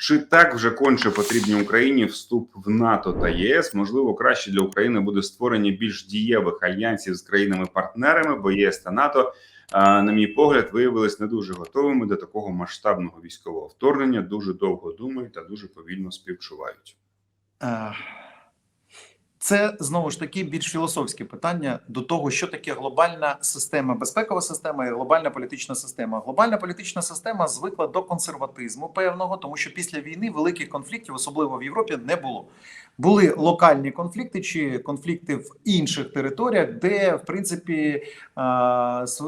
Чи так вже конче потрібні Україні вступ в НАТО та ЄС? Можливо, краще для України буде створення більш дієвих альянсів з країнами-партнерами, бо ЄС та НАТО, на мій погляд, виявились не дуже готовими до такого масштабного військового вторгнення. Дуже довго думають та дуже повільно співчувають. Це знову ж таки більш філософське питання до того, що таке глобальна система, безпекова система і глобальна політична система. Глобальна політична система звикла до консерватизму певного, тому що після війни великих конфліктів, особливо в Європі, не було. Були локальні конфлікти чи конфлікти в інших територіях, де в принципі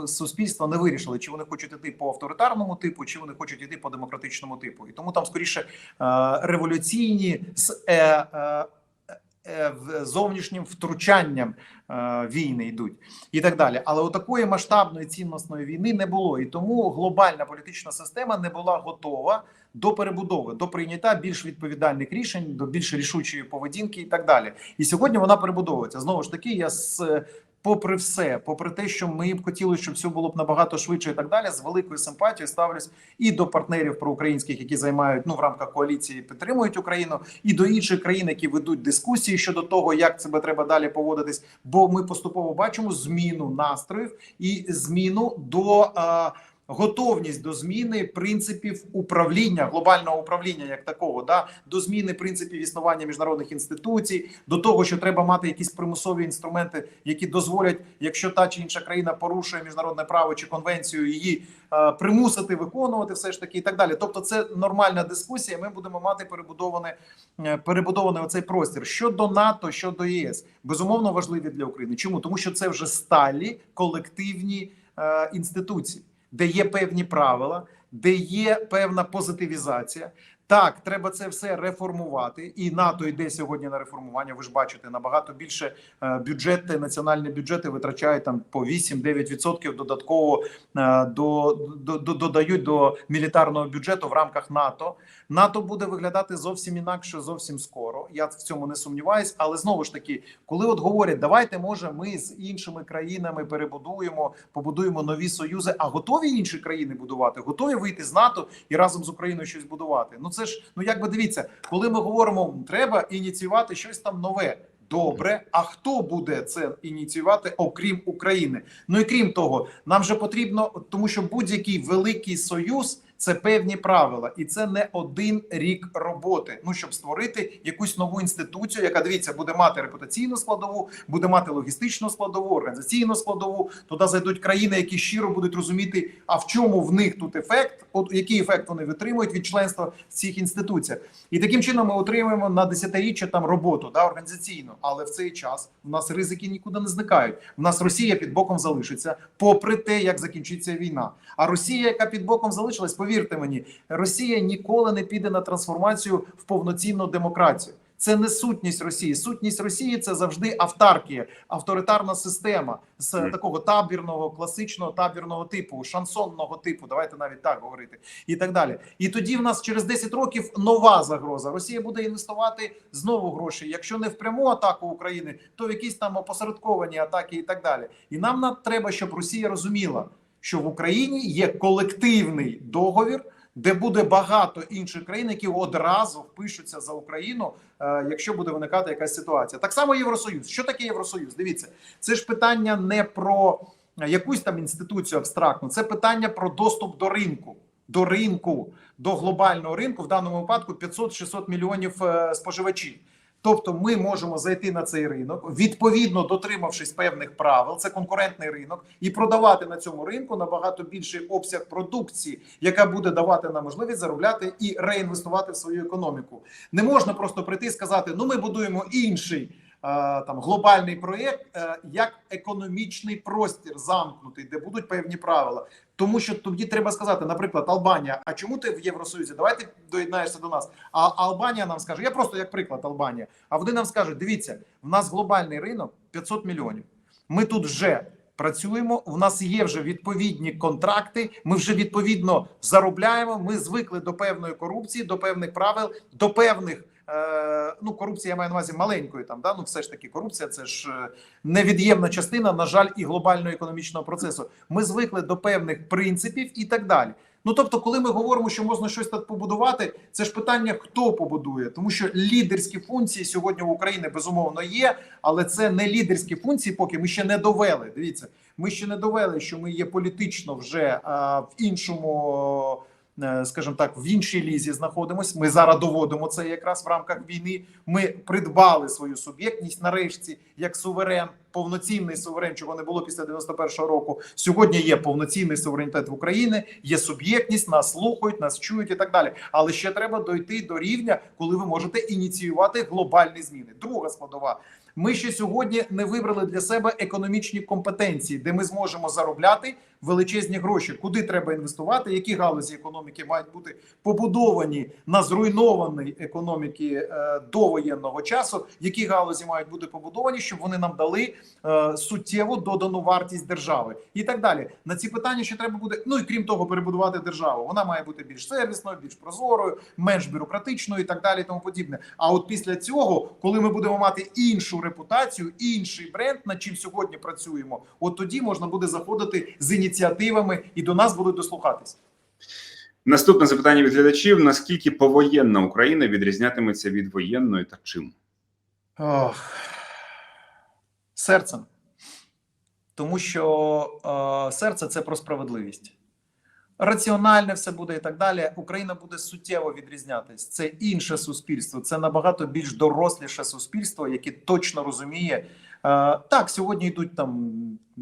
суспільство не вирішили, чи вони хочуть іти по авторитарному типу, чи вони хочуть іти по демократичному типу. І тому там скоріше революційні з е, е, зовнішнім втручанням е, війни йдуть і так далі. Але у такої масштабної цінностної війни не було, і тому глобальна політична система не була готова до перебудови, до прийняття більш відповідальних рішень, до більш рішучої поведінки і так далі. І сьогодні вона перебудовується. Знову ж таки, я з попри все, попри те, що ми б хотіли, щоб все було б набагато швидше і так далі, з великою симпатією ставлюсь і до партнерів проукраїнських, які займають ну в рамках коаліції, підтримують Україну, і до інших країн, які ведуть дискусії щодо того, як себе треба далі поводитись. Бо ми поступово бачимо зміну настроїв і зміну до. е, Готовність до зміни принципів управління глобального управління як такого, да до зміни принципів існування міжнародних інституцій, до того, що треба мати якісь примусові інструменти, які дозволять, якщо та чи інша країна порушує міжнародне право чи конвенцію, її е, примусити виконувати, все ж таки, і так далі. Тобто, це нормальна дискусія. Ми будемо мати перебудований е, перебудований оцей простір щодо НАТО, щодо ЄС, безумовно важливі для України. Чому тому, що це вже сталі колективні е, інституції, де є певні правила, де є певна позитивізація. Так, треба це все реформувати, і НАТО йде сьогодні на реформування. Ви ж бачите, набагато більше е, бюджети, національні бюджети витрачають там по 8-9% додатково е, до, до, до додають до мілітарного бюджету в рамках НАТО. НАТО буде виглядати зовсім інакше, зовсім скоро. Я в цьому не сумніваюсь. Але знову ж таки, коли от говорять, давайте може ми з іншими країнами перебудуємо, побудуємо нові союзи. А готові інші країни будувати? Готові вийти з НАТО і разом з Україною щось будувати? Ну це ж ну якби дивіться, коли ми говоримо, треба ініціювати щось там нове. Добре, а хто буде це ініціювати, окрім України? Ну і крім того, нам же потрібно, тому що будь-який великий союз це певні правила, і це не один рік роботи. Ну щоб створити якусь нову інституцію, яка дивіться, буде мати репутаційну складову, буде мати логістичну складову, організаційну складову. Туди зайдуть країни, які щиро будуть розуміти, а в чому в них тут ефект, от який ефект вони витримують від членства в цих інституціях. І таким чином ми отримуємо на десятиріччя там роботу да організаційну, але в цей час в нас ризики нікуди не зникають. В нас Росія під боком залишиться, попри те, як закінчиться війна. А Росія, яка під боком залишилась, повірте мені, Росія ніколи не піде на трансформацію в повноцінну демократію. Це не сутність Росії. Сутність Росії це завжди автаркія, авторитарна система з такого табірного, класичного табірного типу, шансонного типу. Давайте навіть так говорити, і так далі. І тоді в нас через 10 років нова загроза. Росія буде інвестувати знову гроші. Якщо не в пряму атаку України, то в якісь там опосередковані атаки і так далі. І нам треба, щоб Росія розуміла, що в Україні є колективний договір. Де буде багато інших країн, які одразу впишуться за Україну, е, якщо буде виникати якась ситуація. Так само Євросоюз. Що таке Євросоюз? Дивіться, це ж питання не про якусь там інституцію абстрактну, це питання про доступ до ринку. До ринку, до глобального ринку, в даному випадку 500-600 мільйонів е, споживачів. Тобто, ми можемо зайти на цей ринок, відповідно дотримавшись певних правил, це конкурентний ринок, і продавати на цьому ринку набагато більший обсяг продукції, яка буде давати нам можливість заробляти і реінвестувати в свою економіку. Не можна просто прийти і сказати: ну ми будуємо інший. Е, Там глобальний проєкт е, як економічний простір замкнутий, де будуть певні правила. Тому що тоді треба сказати, наприклад, Албанія. А чому ти в Євросоюзі? Давай ти доєднаєшся до нас. А Албанія нам скаже: я просто як приклад Албанія. А вони нам скажуть: дивіться, в нас глобальний ринок 500 мільйонів. Ми тут вже працюємо. У нас є вже відповідні контракти. Ми вже відповідно заробляємо. Ми звикли до певної корупції, до певних правил, до певних. Е, Ну, корупція я маю на увазі маленької там, да ну все ж таки, корупція це ж е, невід'ємна частина, на жаль, і глобального економічного процесу. Ми звикли до певних принципів і так далі. Ну тобто, коли ми говоримо, що можна щось так побудувати, це ж питання, хто побудує, тому що лідерські функції сьогодні в Україні безумовно є, але це не лідерські функції, поки ми ще не довели. Дивіться, ми ще не довели, що ми є політично вже а, в іншому. Е, Скажімо так, в іншій лізі знаходимось. Ми зараз доводимо це якраз в рамках війни. Ми придбали свою суб'єктність нарешті як суверен, повноцінний суверен, чого не було після 91-го року. Сьогодні є повноцінний суверенітет в Україні, є суб'єктність, нас слухають, нас чують і так далі. Але ще треба дойти до рівня, коли ви можете ініціювати глобальні зміни. Друга складова. Ми ще сьогодні не вибрали для себе економічні компетенції, де ми зможемо заробляти величезні гроші. Куди треба інвестувати? Які галузі економіки мають бути побудовані на зруйнованій економіки е, довоєнного часу? Які галузі мають бути побудовані, щоб вони нам дали е, суттєву додану вартість держави і так далі. На ці питання ще треба буде. Ну і крім того, перебудувати державу. Вона має бути більш сервісною, більш прозорою, менш бюрократичною і так далі. і Тому подібне. А от після цього, коли ми будемо мати іншу репутацію, інший бренд, над чим сьогодні працюємо, от тоді можна буде заходити з ініціативами і до нас будуть дослухатись. Наступне запитання від глядачів: наскільки повоєнна Україна відрізнятиметься від воєнної та чим? Ох. Серцем. Тому що е, серце це про справедливість. Раціональне все буде і так далі. Україна буде суттєво відрізнятись. Це інше суспільство, це набагато більш доросліше суспільство, яке точно розуміє. Е, так, сьогодні йдуть там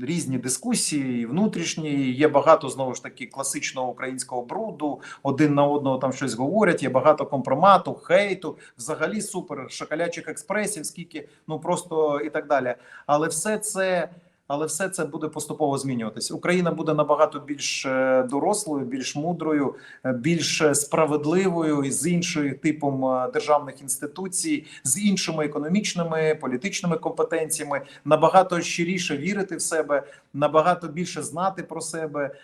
різні дискусії, внутрішні. Є багато знову ж таки класичного українського бруду. Один на одного там щось говорять. Є багато компромату, хейту. Взагалі супер шоколячих експресів, скільки ну просто і так далі. Але все це. Але все це буде поступово змінюватись. Україна буде набагато більш е, дорослою, більш мудрою, е, більш справедливою і з іншою типом е, державних інституцій, з іншими економічними політичними компетенціями, набагато щиріше вірити в себе, набагато більше знати про себе. е,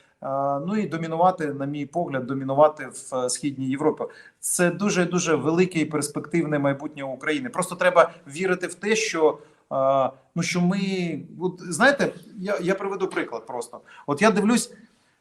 Ну і домінувати, на мій погляд, домінувати в е, східній Європі. Це дуже дуже велике і перспективне майбутнє України. Просто треба вірити в те, що. Ну що ми от, знаєте, я, я приведу приклад просто. От я дивлюсь,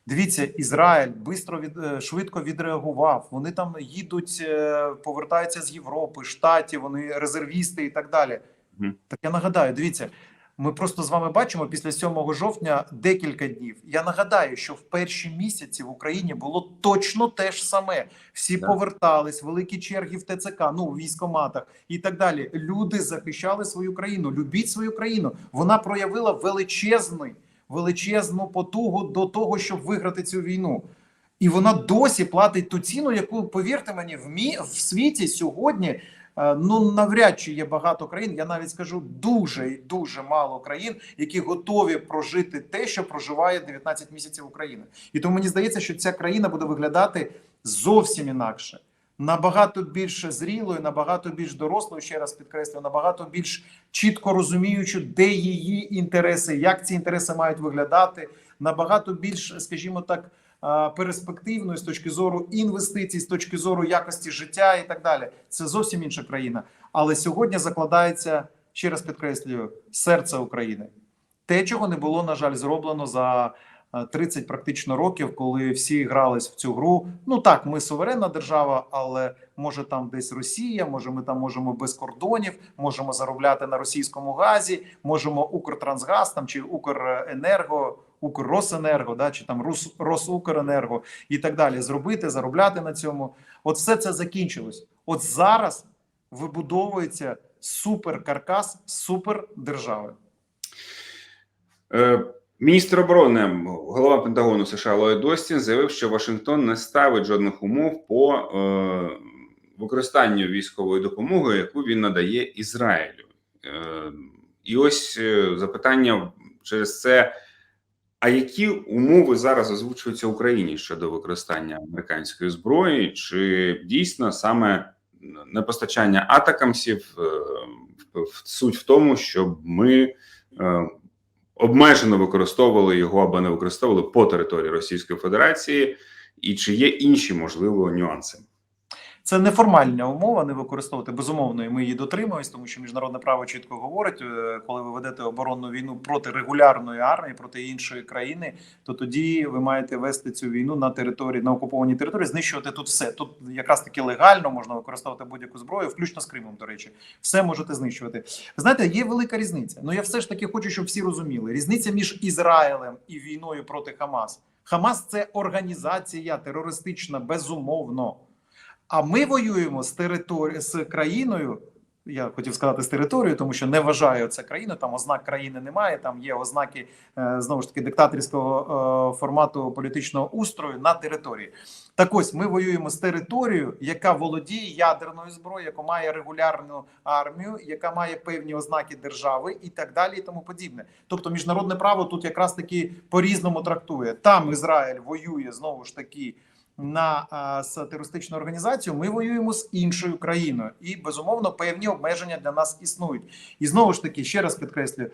дивіться, Ізраїль бистро від е, швидко відреагував. Вони там їдуть, е, повертаються з Європи, штатів, вони резервісти і так далі. Mm. Так я нагадаю, дивіться. Ми просто з вами бачимо після 7 жовтня декілька днів. Я нагадаю, що в перші місяці в Україні було точно те ж саме. Всі Так. повертались, великі черги в ТЦК, ну в військоматах і так далі. Люди захищали свою країну. Любіть свою країну. Вона проявила величезний, величезну потугу до того, щоб виграти цю війну. І вона досі платить ту ціну, яку повірте мені, в мі в світі сьогодні. Е, Ну навряд чи є багато країн. Я навіть скажу дуже і дуже мало країн, які готові прожити те, що проживає 19 місяців України. І тому мені здається, що ця країна буде виглядати зовсім інакше, набагато більш зрілою, набагато більш дорослою. Ще раз підкреслюю, набагато більш чітко розуміючи, де її інтереси, як ці інтереси мають виглядати, набагато більш, скажімо так. А, Перспективною з точки зору інвестицій, з точки зору якості життя і так далі, це зовсім інша країна. Але сьогодні закладається ще раз підкреслюю серце України. Те, чого не було, на жаль, зроблено за е, 30 практично років, коли всі грались в цю гру. Ну так, ми суверенна держава, але може там десь Росія, може ми там можемо без кордонів, можемо заробляти на російському газі, можемо Укртрансгаз там чи Укренерго, Укрросенерго, да, чи там Рус, Росукренерго і так далі. Зробити, заробляти на цьому. От все це закінчилось. От зараз вибудовується суперкаркас супердержави. Е, Міністр оборони, голова Пентагону США Ллойд Остін заявив, що Вашингтон не ставить жодних умов по е, використанню військової допомоги, яку він надає Ізраїлю. Е, і ось е, запитання через це: а які умови зараз озвучуються Україні щодо використання американської зброї? Чи дійсно саме непостачання атакамсів? Е, в- суть в тому, щоб ми. Е, обмежено використовували його або не використовували по території Російської Федерації, і чи є інші можливо нюанси? Це неформальна умова, не використовувати безумовно, і ми її дотримуємось, тому що міжнародне право чітко говорить, е, коли ви ведете оборонну війну проти регулярної армії, проти іншої країни, то тоді ви маєте вести цю війну на території на окупованій території, знищувати тут все. Тут якраз таки легально можна використовувати будь-яку зброю, включно з Кримом. До речі, все можете знищувати. Знаєте, є велика різниця. Ну я все ж таки хочу, щоб всі розуміли. Різниця між Ізраїлем і війною проти Хамас. Хамас це організація терористична, безумовно. А ми воюємо з території з країною. Я хотів сказати з територією, тому що не вважаю це країною. Там ознак країни немає. Там є ознаки е, знову ж таки диктаторського е, формату політичного устрою на території. Так ось ми воюємо з територією, яка володіє ядерною зброєю, яка має регулярну армію, яка має певні ознаки держави і так далі, і тому подібне. Тобто, міжнародне право тут якраз таки по різному трактує. Там Ізраїль воює знову ж таки на з терористичною організацією. Ми воюємо з іншою країною, і безумовно певні обмеження для нас існують. І знову ж таки, ще раз підкреслюю.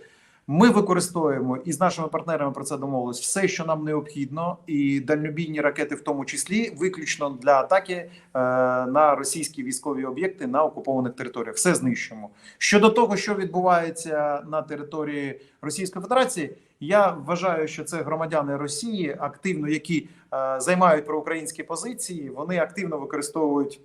Ми використовуємо і з нашими партнерами про це домовились все, що нам необхідно, і дальнобійні ракети, в тому числі, виключно для атаки е, на російські військові об'єкти на окупованих територіях. Все знищимо. Щодо того, що відбувається на території Російської Федерації, я вважаю, що це громадяни Росії, активно які е, займають проукраїнські позиції. Вони активно використовують.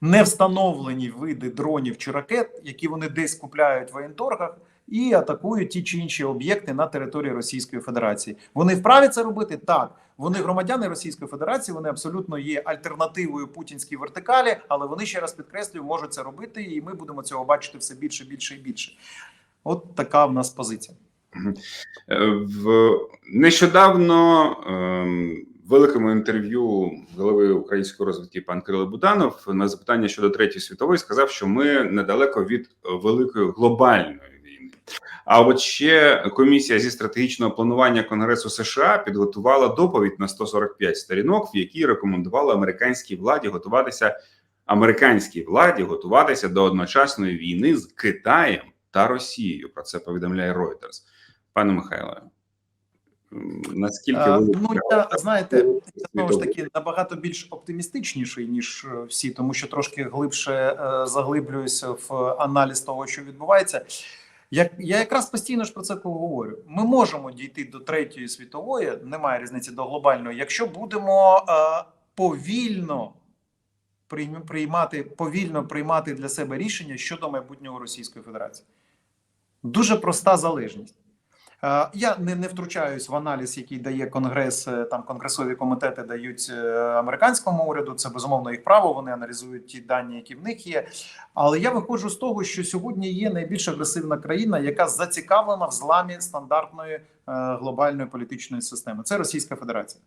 Не встановлені види дронів чи ракет, які вони десь купляють в воєнторгах, і атакують ті чи інші об'єкти на території Російської Федерації. Вони вправі це робити так. Вони громадяни Російської Федерації. Вони абсолютно є альтернативою путінській вертикалі, але вони ще раз підкреслюю, можуть це робити, і ми будемо цього бачити все більше, більше і більше. От така в нас позиція. Е, В нещодавно ем, в великому інтерв'ю голови української розвідки пан Кирило Буданов на запитання щодо третьої світової сказав, що ми недалеко від великої глобальної війни. А от ще комісія зі стратегічного планування Конгресу США підготувала доповідь на 145 сторінок, в якій рекомендувала американській владі готуватися американській владі готуватися до одночасної війни з Китаєм та Росією. Про це повідомляє Reuters. Пане Михайле, наскільки А, ви ну я знаєте, знову ж таки набагато більш оптимістичніший ніж е, всі, тому що трошки глибше е, заглиблююся в аналіз того, що відбувається. Я, я якраз постійно ж про це говорю. Ми можемо дійти до третьої світової, немає різниці до глобальної, якщо будемо е, повільно приймати повільно приймати для себе рішення щодо майбутнього Російської Федерації. Дуже проста залежність. Е, Я не, не втручаюсь в аналіз, який дає конгрес. е, Там конгресові комітети дають е, американському уряду. Це безумовно їх право. Вони аналізують ті дані, які в них є. Але я виходжу з того, що сьогодні є найбільш агресивна країна, яка зацікавлена в зламі стандартної глобальної політичної системи. Це Російська Федерація.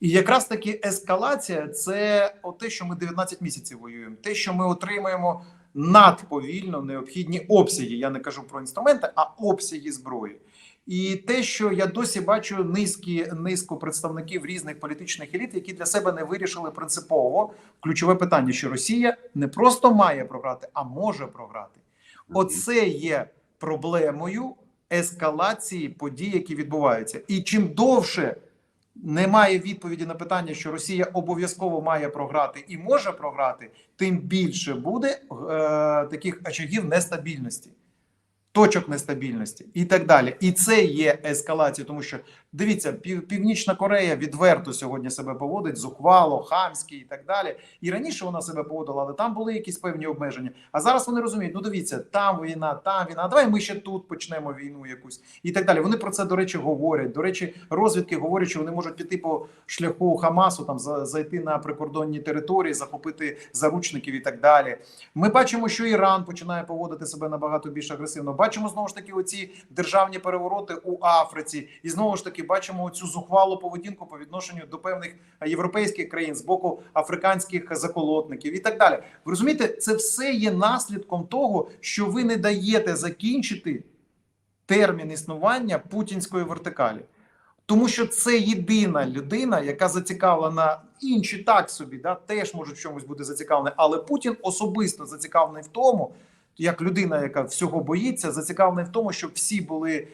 І якраз таки ескалація це те, що ми 19 місяців воюємо, те, що ми отримуємо надповільно необхідні обсяги. Я не кажу про інструменти, а обсяги зброї. І те, що я досі бачу низки низку представників різних політичних еліт, які для себе не вирішили принципово ключове питання, що Росія не просто має програти, а може програти. Оце є проблемою ескалації подій, які відбуваються. І чим довше немає відповіді на питання, що Росія обов'язково має програти і може програти, тим більше буде е, таких очагів нестабільності точок нестабільності і так далі. І це є ескалація, тому що дивіться, Пів, Північна Корея відверто сьогодні себе поводить зухвало, хамськи і так далі. І раніше вона себе поводила, але там були якісь певні обмеження. А зараз вони розуміють: ну дивіться, там війна, там війна. Давай ми ще тут почнемо війну якусь і так далі. Вони про це до речі говорять. До речі, розвідки говорять, що вони можуть піти по шляху Хамасу, там за- зайти на прикордонні території, захопити заручників і так далі. Ми бачимо, що Іран починає поводити себе набагато більш агресивно. Бачимо знову ж таки оці державні перевороти у Африці, і знову ж таки бачимо цю зухвалу поведінку по відношенню до певних е, європейських країн з боку африканських заколотників і так далі. Ви розумієте, це все є наслідком того, що ви не даєте закінчити термін існування путінської вертикалі. Тому що це єдина людина, яка зацікавлена інші так собі, да теж можуть в чомусь бути зацікавлені, але Путін особисто зацікавлений в тому, як людина, яка всього боїться, зацікавлений в тому, щоб всі були е,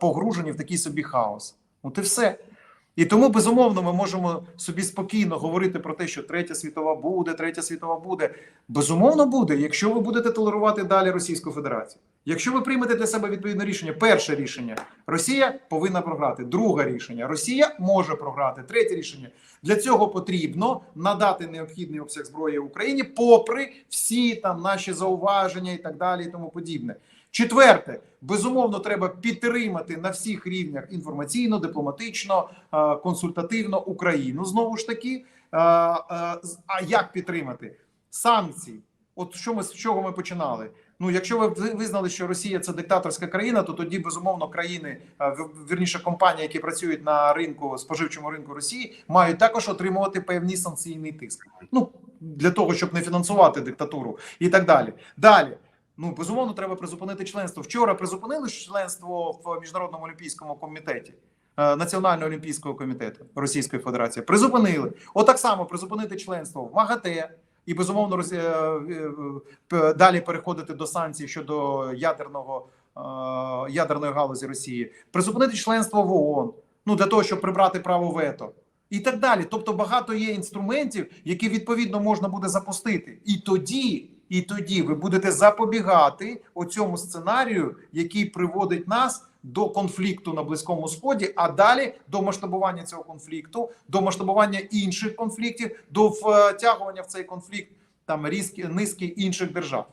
погружені в такий собі хаос. От і все. І тому безумовно ми можемо собі спокійно говорити про те, що третя світова буде, третя світова буде. Безумовно буде, якщо ви будете толерувати далі Російську Федерацію. Якщо ви приймете для себе відповідне рішення, перше рішення Росія повинна програти. Друге рішення Росія може програти. Третє рішення для цього потрібно надати необхідний обсяг зброї Україні, попри всі там наші зауваження і так далі, і тому подібне. Четверте, безумовно, треба підтримати на всіх рівнях інформаційно, дипломатично, е, консультативно Україну. Знову ж таки, Е, е, а як підтримати санкції? От що ми з чого ми починали? Ну, якщо ви ви- визнали, що Росія це диктаторська країна, то тоді безумовно країни, вірніше компанії, які працюють на ринку споживчому ринку Росії, мають також отримувати певний санкційний тиск. Ну для того, щоб не фінансувати диктатуру і так далі. Далі. Ну безумовно, треба призупинити членство. Вчора призупинили членство в міжнародному олімпійському комітеті. е, Національного олімпійського комітету Російської Федерації призупинили. Отак само призупинити членство в МАГАТЕ і безумовно е, е, п- далі переходити до санкцій щодо ядерного е, ядерної галузі Росії, призупинити членство в ООН, ну для того, щоб прибрати право вето. І так далі. Тобто багато є інструментів, які відповідно можна буде запустити. І тоді, і тоді ви будете запобігати оцьому сценарію, який приводить нас до конфлікту на близькому сході, а далі до масштабування цього конфлікту, до масштабування інших конфліктів, до втягування в цей конфлікт там різки низки інших держав.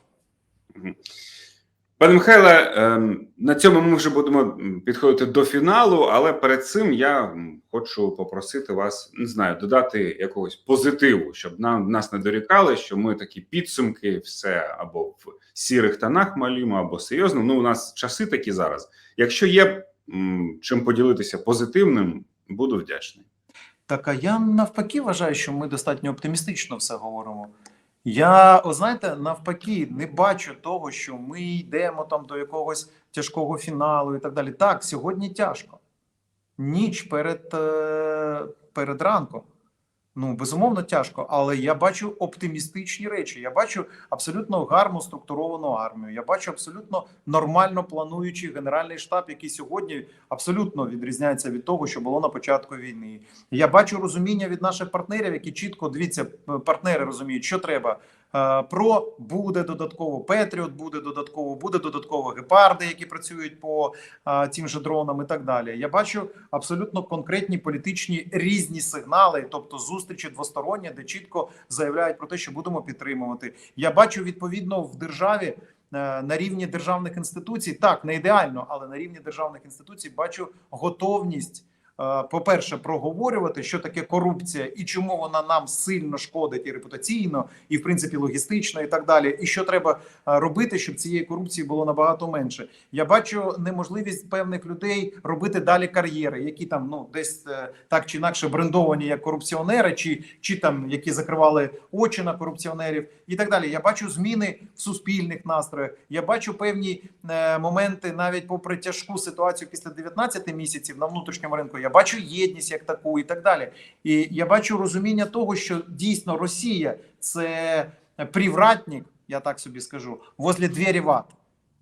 Пане Михайле, ем, на цьому ми вже будемо підходити до фіналу, але перед цим я хочу попросити вас, не знаю, додати якогось позитиву, щоб нам нас не дорікали, що ми такі підсумки, все або в сірих тонах малюємо, або серйозно. Ну, у нас часи такі зараз. Якщо є чим поділитися позитивним, буду вдячний. Так, а я навпаки вважаю, що ми достатньо оптимістично все говоримо. Я, о, знаєте, навпаки, не бачу того, що ми йдемо там до якогось тяжкого фіналу і так далі. Так, сьогодні тяжко. Ніч перед, е, перед ранком. Ну, безумовно, тяжко, але я бачу оптимістичні речі. Я бачу абсолютно гарно структуровану армію. Я бачу абсолютно нормально плануючий генеральний штаб, який сьогодні абсолютно відрізняється від того, що було на початку війни. Я бачу розуміння від наших партнерів, які чітко дивіться, партнери розуміють, що треба. Е, Про буде додатково Петріот, буде додатково, буде додатково гепарди, які працюють по а, тим же дронам і так далі. Я бачу абсолютно конкретні політичні різні сигнали, тобто зустрічі двосторонні, де чітко заявляють про те, що будемо підтримувати. Я бачу відповідно в державі. е, На рівні державних інституцій так не ідеально, але на рівні державних інституцій бачу готовність е, по-перше, проговорювати, що таке корупція і чому вона нам сильно шкодить і репутаційно, і в принципі логістично, і так далі. І що треба е, робити, щоб цієї корупції було набагато менше. Я бачу неможливість певних людей робити далі кар'єри, які там ну десь е, так чи інакше брендовані як корупціонери, чи, чи там які закривали очі на корупціонерів, і так далі. Я бачу зміни в суспільних настроях. Я бачу певні е, моменти, навіть попри тяжку ситуацію після 19 місяців на внутрішньому ринку. Я бачу єдність як таку, і так далі. І я бачу розуміння того, що дійсно Росія це привратник, я так собі скажу, возле двері в ад.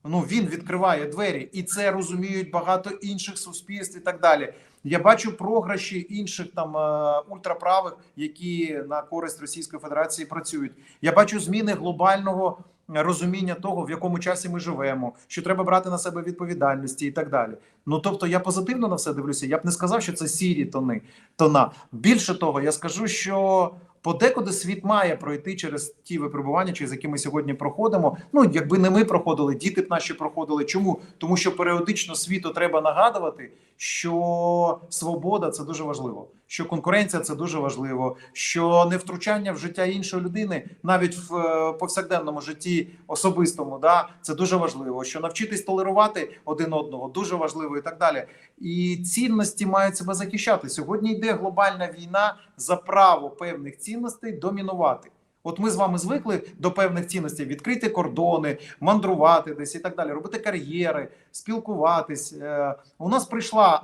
Ну він відкриває двері, і це розуміють багато інших суспільств і так далі. Я бачу програші інших там е, ультраправих, які на користь Російської Федерації працюють. Я бачу зміни глобального розуміння того, в якому часі ми живемо, що треба брати на себе відповідальності і так далі. Ну тобто, я позитивно на все дивлюся. Я б не сказав, що це сірі тони тона. Більше того, я скажу, що подекуди світ має пройти через ті випробування, через які ми сьогодні проходимо. Ну якби не ми проходили, діти б наші проходили. Чому? Тому що періодично світу треба нагадувати, що свобода це дуже важливо, що конкуренція це дуже важливо, що не втручання в життя іншої людини, навіть в е, повсякденному житті особистому, да це дуже важливо. Що навчитись толерувати один одного дуже важливо, і так далі. І цінності мають себе захищати. Сьогодні йде глобальна війна за право певних цінностей домінувати. От ми з вами звикли до певних цінностей відкрити кордони, мандрувати десь і так далі, робити кар'єри, спілкуватись. Е, У нас прийшла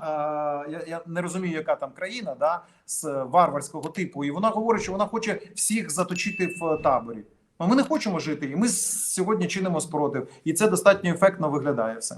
е, я, я не розумію, яка там країна, да, з варварського типу, і вона говорить, що вона хоче всіх заточити в таборі. А ми не хочемо жити, і ми сьогодні чинимо спротив, і це достатньо ефектно виглядає все.